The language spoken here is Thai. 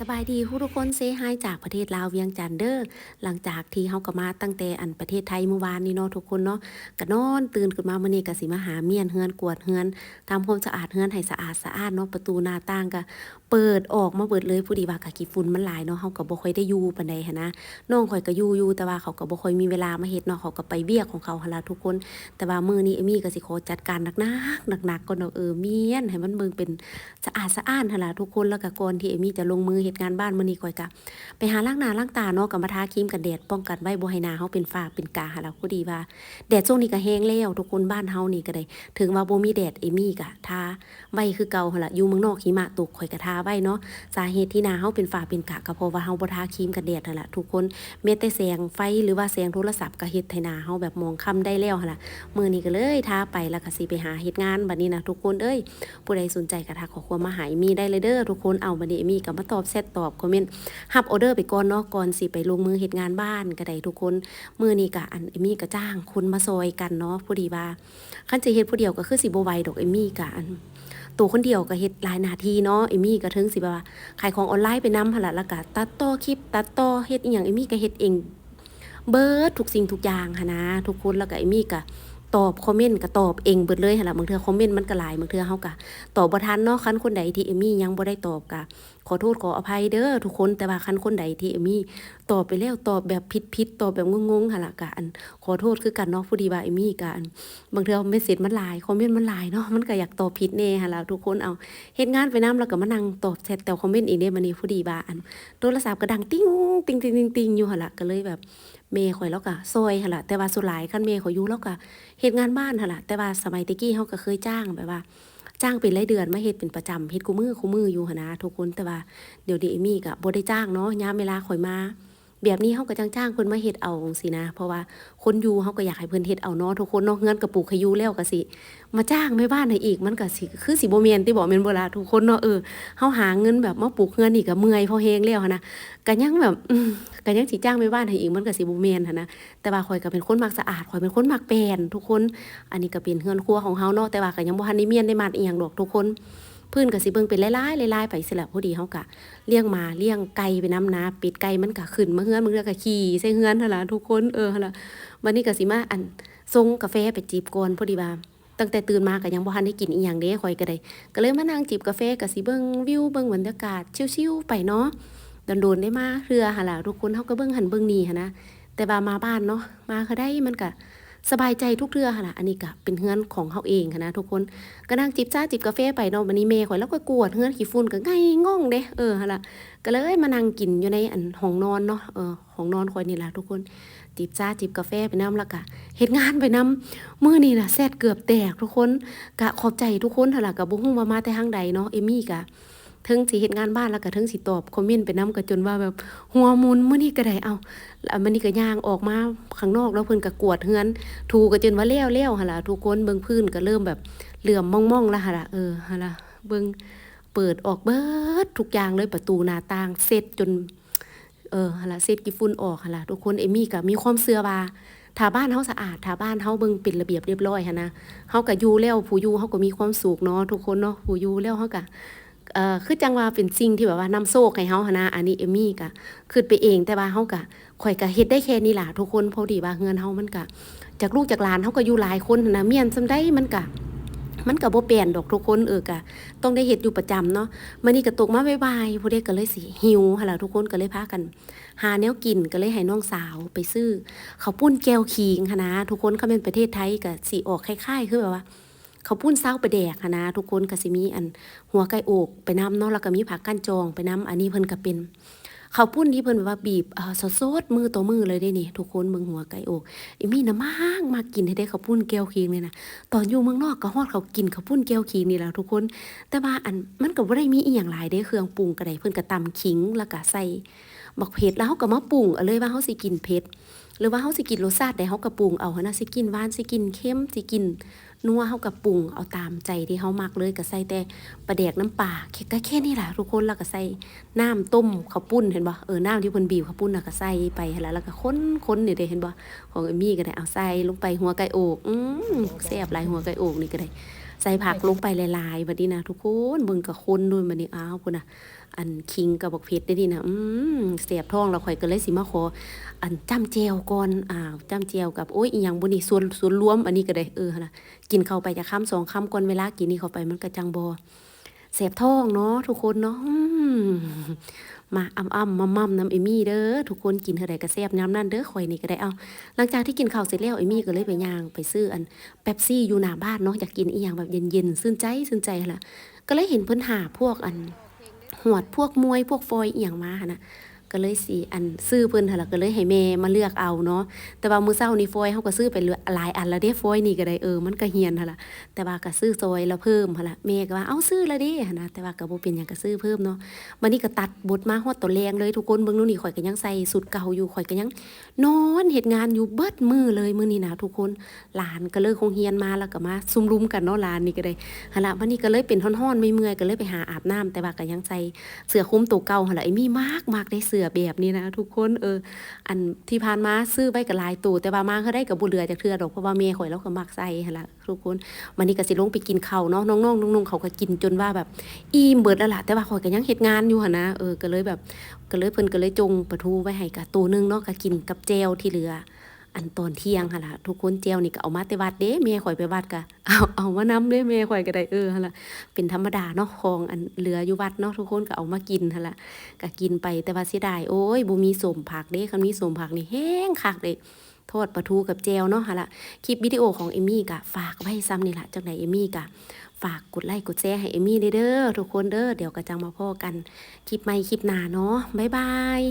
สบายดีทุกคนเซฮายจากประเทศลาวเวียงจันเด้อหลังจากที่เฮาก็มาตั้งแต่อันประเทศไทยเมื่อวานนี้เนาะทุกคนเนาะก็นอนตื่นขึ้นมามื้อนี้ก็สิมาหาเมียนเฮือนกวดเฮือนทำความสะอาดเฮือนให้สะอาดสะอาดเนาะประตูหน้าต่างก็เปิดออกมาเบิดเลยผู้ดีว่าก็ขี้ฝุ่นมันหลายเนาะเฮาก็บ่ค่อยได้อยู่ปานใดหันนะน้องข่อยก็อยู่อยู่แต่ว่าเขาก็บ่ค่อยมีเวลามาเฮ็ดเนาะเขาก็ไปเวียกของเขาหั่นล่ะทุกคน แต่ว่ามื้อนี้เอมี่ก็สิขอจัดการหนักๆหนักๆก่อนเนาะเออเมียนให้มันเบิ่งเป็นสะอาดสะอ้านหั่นล่ะทุกคนแล้วก็ก่อนที่เอมี่จะลงมือเฮ็ดงานบ้านมื้อนี้ข่อยก็ไปหาล้างหน้าล้างตาเนาะกับมาทาครีมกันแดดป้องกันไว้บ่ให้หน้าเฮาเป็นฝ้าเป็นกาหาแล้วก็ดีว่าแดดช่วงนี้ก็แห้งแล้วทุกคนบ้านเฮานี่ก็ได้ถึงว่าบ่มีแดดเอมี่ก็ทาไว้คือเก่าหั่นล่ะอยู่เมืองนอกหิมะตกข่อยก็ทาไว้เนาะสาเหตุที่หน้าเฮาเป็นฝ้าเป็นกะก็เพราะว่าเฮาบ่ทาครีมกันแดดหั่นล่ะทุกคนแม้แต่แสงไฟหรือว่าแสงโทรศัพท์ก็เฮ็ดให้หน้าเฮาแบบมองค่ำได้แล้วหั่นล่ะมื้อนี้ก็เลยทาไปแล้วก็สิไปหาเฮ็ดงานบัดนี้นะทุกคนเอ้ยผู้ใดสนใจก็ทักขอความมาหาเอมี่ได้เลยเด้อทุกคนเอาบัดนี้เอมี่ก็มาตอบแชทตอบคอมเมนต์ฮับออเดอร์ไปก่อนเนาะก่อนสิไปลงมือเฮ็ดงานบ้านก็ได้ทุกคนมือนี้ก็อันเอมี่ก็จ้างคนมาซอยกันเนาะผู้ดีว่าคันสิเฮ็ดผู้เดียวก็คือสิบไหวดอกเอมี่ก็อันตัวคนเดียวก็เฮ็ดหลายนาทีเนาะเอมี่ก็ถึงสิบว่าขายของออนไลน์ไปนำหั่นล่ะแล้วก็ตัดต่อคลิป ตัดต่อเฮ็ดอีหยังเอมี่ก็เฮ็ดเองเบิร์ดทุกสิ่งทุกอย่างหันนะทุกคนแล้วก็เอมี่ก็ ตอบคอมเมนต์ก็ตอบเองเบิดเลยหั่นล่ะบางเทื่อคอมเมนต์มันก็หลายบางเทื่อเฮาก็ตอบบ่ทันเนาะคันคนใดที่เอมี่ยังบ่ได้ตอบก็ขอโทษขออภัยเด้อทุกคนแต่ว่าคันคนใดที่เอมี่ตอบไปแล้วตอบแบบผิดๆตอบแบบงงๆหั่นล่ะก็อันขอโทษคือกันเนาะผู้ดีว่าเอมี่ก็อันบางเทื่อเมสเสจมันหลายคอมเมนต์มันหลายเนาะมันก็อยากตอบผิดแน่หั่นล่ะทุกคนเอาเฮ็ดงานไปนํแล้วก็มานั่งตอบแชทแต่คอมเมนต์อีกเด้มื้อนี้ผู้ดีว่าอันโทรศัพท์ก็ดังติ้งติ้งติ้งติ้งติ้งอยู่หั่นล่ะก็เลยแบบ เมย์ข่อยแล้วก็ซอยหั่นล่ะแต่ว่าสุดหลายคันเมย์ข่อยอยู่แล้วก็เฮ็ดงานบ้านหั่นล่ะแต่ว่าสมัยตะกี้เฮาก็เคยจ้างแบบว่า จ้างเป็นรายเดือนมาเฮ็ดเป็นประจำเฮ็ดคู่มือคู่มืออยู่หั่นนะทุกคนแต่ว่าเดี๋ยวนี้เอมี่ก็บ่ได้จ้างเนาะยามเวลาข่อยมา แบบนี้เฮาก็จ้างจ้างๆเพิ่นมาเฮ็ดเอาจังซี่นะ เพราะว่าคนอยู่เฮาก็อยากให้เพิ่นเฮ็ดเอาเนาะทุกคนเนาะเฮือนก็ปลูกขยูแล้วก็สิ มาจ้างแม่บ้านให้อีกมันก็สิคือสิบ่แม่นติบ่แม่นบ่ล่ะทุกคนเนาะเออเฮาหาเงินแบบมาปลูกเฮือนนี่ก็เมื่อยพอแฮงแล้วนะก็ยังแบบก็ยังสิจ้างแม่บ้านให้อีกมันก็สิบ่แม่นนนะแต่ว่าข่อยก็เป็นคนมักสะอาดข่อยเป็นคนมักแปลนทุกคน อันนี้ก็เป็นเฮือนครัวของเฮาเนาะแต่ว่าก็ยังบ่ทันได้เมียนได้มาดอีหยังดอกทุกคน พื้นก็สิเบิ่งเป็นหลายๆหลายๆไปสิละพอดีเฮาก็เลี้ยงมาเลี้ยงไก่ไปน้ำนาป็ดไก่มันก็ขึ้นมาเฮือนมันก็ขี่ใส่เฮือนหั่นล่ะทุกคนเออหั่นล่ะวันนี้ก็สิมาอันส่งกาแฟไปจีบก่อนพอดีว่าตั้งแต่ตื่นมาก็ยังบ่ทันได้กินอีหยังเด้ข่อยก็ได้ก็เลยมานั่งจิบกาแฟก็สิเบิ่งวิวเบิ่งบรรยากาศชิวๆไปเนาะโดนๆได้มาเรือหั่นล่ะทุกคนเฮาก็เบิ่งหันเบิ่งนี่หั่นนะแต่ว่ามาบ้านเนาะมาเขาได้มันก็ สบายใจทุกเรือหั่นล่ะอันนี้ก็เป็นเฮือนของเฮาเองหั่นนะทุกคนก็นั่งจิบชาจิบกาแฟไปเนาะวันนี้เมย์ข่อยแล้วก็กวดเฮือนขี้ฝุ่นก็ไงง่องเด้เออหั่นล่ะก็เลยมานั่งกินอยู่ในอันห้องนอนเนาะเออห้องนอนข่อยนี่แหละทุกคนจิบชาจิบกาแฟไปน้ำแล้วก็เฮ็ดงานไปน้ำมื้อนี้นะแซดเกือบแตกทุกคนก็ขอบใจทุกคนหั่นล่ะก็บ่ฮู้ว่ามาแต่ทางใดเนาะเอมี่ก็ ถึงสิเฮ็ดงานบ้านแล้วก็ถึงสิตอบคอมเมนต์ไปนํก็จนว่าแบบหัวมุนมื้อนี้ก็ได้เอาแล้วมื้อนี้ก็ย่างออกมาข้างนอกแล้วเพิ่นก็กวดเฮือน ถูก็จนว่าแล้วๆหั่นล่ะทุกคนเบิ่งพื้นก็เริ่มแบบเหลื่อมมองๆแล้วหั่นล่ะเออหั่นล่ะเบิ่งเปิดออกเบิดทุกอย่างเลยประตูหน้าต่างเสร็จจนเออหั่นล่ะเสร็จกี่ฝุ่นออกหั่นล่ะทุกคนเอมี่ก็มีความเชื่อว่าถ้าบ้านเฮาสะอาดถ้าบ้านเฮาเบิ่งเป็นระเบียบเรียบร้อยหั่นนะเฮาก็อยู่แล้วผู้อยู่เฮาก็มีความสุขเนาะทุกคนเนาะผู้อยู่แล้วเฮาก็ เอ่อคือจังว่าเป็นสิ่งที่แบบว่านำโชคให้เฮาหนะอันนี้เอมี่ก็คิดไปเองแต่ว่าเฮาก็ข่อยก็เฮ็ดได้แค่นี้ล่ะทุกคนพอดีว่าเฮือนเฮามันก็จากลูกจากหลานเฮาก็อยู่หลายคนนะเมียนซำใดมันก็มันก็บ่เปลี่ยนดอกทุกคนเออก็ต้องได้เฮ็ดอยู่ประจำเนาะมื้อนี้ก็ตกมาบ่ายๆผู้ใดก็เลยสิหิวหั่นล่ะทุกคนก็เลยพากัน หาแนวกินก็เลยให้น้องสาวไปซื้อข้าวปุ้นแก้วขิงหั้นนะทุกคนเขาเป็นประเทศไทยก็สิออกคล้ายๆคือแบบว่า เขาวปุ้นเซาไปแดกนะทุกคนก็สิมีอันหัวไก่อกไปนํเนาะแล้วก็มีผักก้านจองไปนํอันนี้เพิ่นก็เป็นเขาวปุ้นที่เพิ่นแบบว่าบีบเอ่อสดมือต่อมือเลยเด้นี่ทุกคนเบิ่งหัวไก่อกอีมีน้ำมากมากินให้ได้เขาวปุ้นแก้วขิงนี่นะตอนอยู่เมืองนอกก็ฮอดเขากินเขาวปุ้นแก้วขิงนี่แหละทุกคน แต่ว่าอันมันก็บ่ได้มีอีหยังหลายเด้เครื่องปรุงก็ได้เพิ่นก็ตำขิงแล้วก็ใส่บักเผ็ดแล้วเฮาก็มาปรุงเอาเลยว่าเฮาสิกินเผ็ด หรือว่าเฮาสิกินรสชาติใดเฮาก็ปรุงเอาหันนะสิกินหวานสิกินเค็มสิกินนัวเฮาก็ปรุงเอาตามใจที่เฮามักเลยก็ใส่แต่ปลาแดกน้ำปลาแค่ก็แค่นี้ล่ะทุกคนแล้วก็ใส่น้ำต้มข้าวปุ้นเห็นบ่เออน้ำที่เพิ่นบีบข้าวปุ้นน่ะก็ใส่ไปหั่นล่ะแล้วก็คนๆนี่เด้เห็นบ่ของเอมี่ก็ได้เอาใส่ลงไปหัวไก่อกอืมแซ่บหลายหัวไก่อกนี่ก็ได้ ใส่ผักลงไปหลายๆบัดนี้นะทุกคนเบิ่งกับคนด้วยบัดนี้อ้าวพุ่นน่ะอันคิงกับบักเพชรได้ดีนะอืมเสียบท้องแล้วข่อยก็เลยสิมาขอ อันจ้ำเจวก่อนอ้าวจ้ำเจวกับโอ้ยอีหยังบ่นี่ส่วนส่วนรวมอันนี้ก็ได้เออหั่นะกินเข้าไปจะค้ำสองค้ำก่อนเวลากินนี่เข้าไปมันก็จังบ่เสียบท้องเนาะทุกคนเนาะ มาอ้ำอ้ำมัมมัมน้ำเอมี่เด้อทุกคนกินเท่าไรก็แซ่บน้ำนั่นเด้อข่อยนี่ก็ได้เอาหลังจากที่กินข้าวเสร็จแล้วเอมี่ก็เลยไปย่างไปซื้ออันเป๊ปซี่อยู่หน้าบ้านเนาะอยากกินอีหยังแบบเย็นๆ ซื่นใจซื่นใจล่ะก็เลยเห็นเพิ่นหาพวกอันหวดพวกมวยพวกฟอยอีหยังมาฮะนน่ะ ก็เลยสิอันซื้อเพิ่นหั่นล่ะก็เลยให้แม่มาเลือกเอาเนาะแต่ว่ามื้อเช้านี้ฟอยเฮาก็ซื้อไปหลายอันแล้วเด้ฟอยนี่ก็ได้เออมันก็เฮียนหั่นล่ะแต่ว่าก็ซื้อซอยแล้วเพิ่มหั่นล่ะแม่ก็ว่าเอาซื้อแล้วเด้หั่นนะแต่ว่าก็บ่เป็นหยังก็ซื้อเพิ่มเนาะวันนี้ก็ตัดบทมาฮอดตัวแรงเลยทุกคนเบิ่งนู่นนี่ข่อยก็ยังใส่สุดเก่าอยู่ข่อยก็ยังนอนเฮ็ดงานอยู่เบิดมือเลยมื้อนี้นะทุกคนหลานก็เลิกโรงเรียนมาแล้วก็มาซุ่มรุมกันเนาะหลานนี่ก็ได้หั่นล่ะวันนี้ก็เลยเป็นฮ้อนๆเมื่อยก็เลยไปหาอาบน้ำแต่ว่าก็ยังใส่เสื้อคลุมตัวเก่าหั่นล่ะไอ้มีมากมากได้เสื้อแบบนี้นะทุกคนเออ อันที่ผ่านมาซื้อไว้กับลายตูแต่ว่ามาเขาได้กับบุเรือจากเทือดอกเพราะว่าเมย์ข่อยแล้วก็มักใส่หั่นล่ะทุกคนวันนี้ก็สิลงไปกินเขาเนาะน้องๆน้องๆเขาก็กินจนว่าแบบอิ่มเบิดแล้วล่ะแต่ว่าข่อยก็ยังเฮ็ดงานอยู่หะนะเออก็เลยแบบก็เลยเพิ่นก็เลยจงปลาทูไว้ให้กับตัวนึงเนาะก็กินกับเจลที่เหลือ อันตอนเที่ยงหั่นล่ะทุกคนแจวนี่ก็เอามาแต่วัดเด้แม่ข่อยไปวัดก็เอาเอามาน้ำเด้แม่ข่อยก็ได้เออหั่นล่ะเป็นธรรมดาเนาะของอันเหลืออยู่วัดเนาะทุกคนก็เอามากินหั่นล่ะก็กินไปแต่ว่าเสียดายโอ้ยบ่มีสมผักเด้คันมีสมผักนี่แห้งคักเด้ทอดปลาทูกับแจวเนาะหั่นล่ะคลิปวิดีโอของเอมี่ก็ฝากไว้ซ้ำนี่แหละจังไดเอมี่ก็ฝากกดไลค์กดแชร์ให้เอมี่เด้อทุกคนเด้อเดี๋ยวก็จังมาพ้อกัน คลิปใหม่คลิปหน้าเนาะบ๊ายบาย